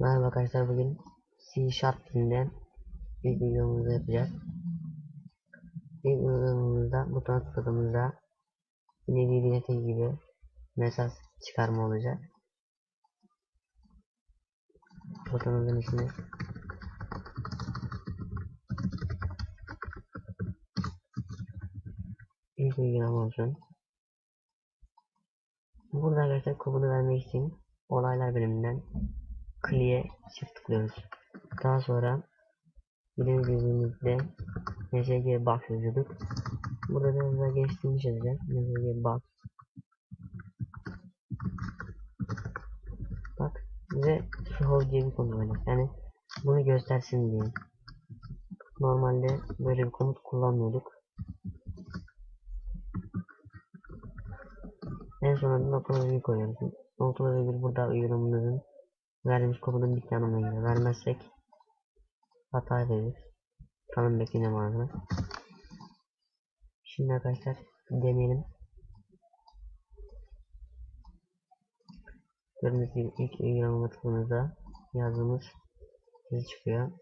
Merhaba arkadaşlar bugün C Sharp dilinden ilk videomuzu yapacağız. İlk videomuzda butona tıkladığımızda yine bir gibi mesaj çıkarma olacak. Butonumuzun ismi ilk uygulama olsun. Burada arkadaşlar kodunu vermek için olaylar bölümünden clear'e çift tıklıyoruz. Daha sonra birinci bölümümüzde MSG box yazıyorduk. Burada daha geçtiğimiz yazacak. MSG box. Bak ve scroll diye bir komut var. Yani bunu göstersin diye. Normalde böyle bir komut kullanmıyorduk. En sonunda noktaları bir koyuyoruz. Noktaları bir burada uygulamamızın verdiğimiz kodun bir tanımına göre vermezsek hata verir. Tanım bekleme vardı. Şimdi arkadaşlar deneyelim. Gördüğünüz gibi ilk uygulama tıkladığınızda yazdığımız yazı çıkıyor.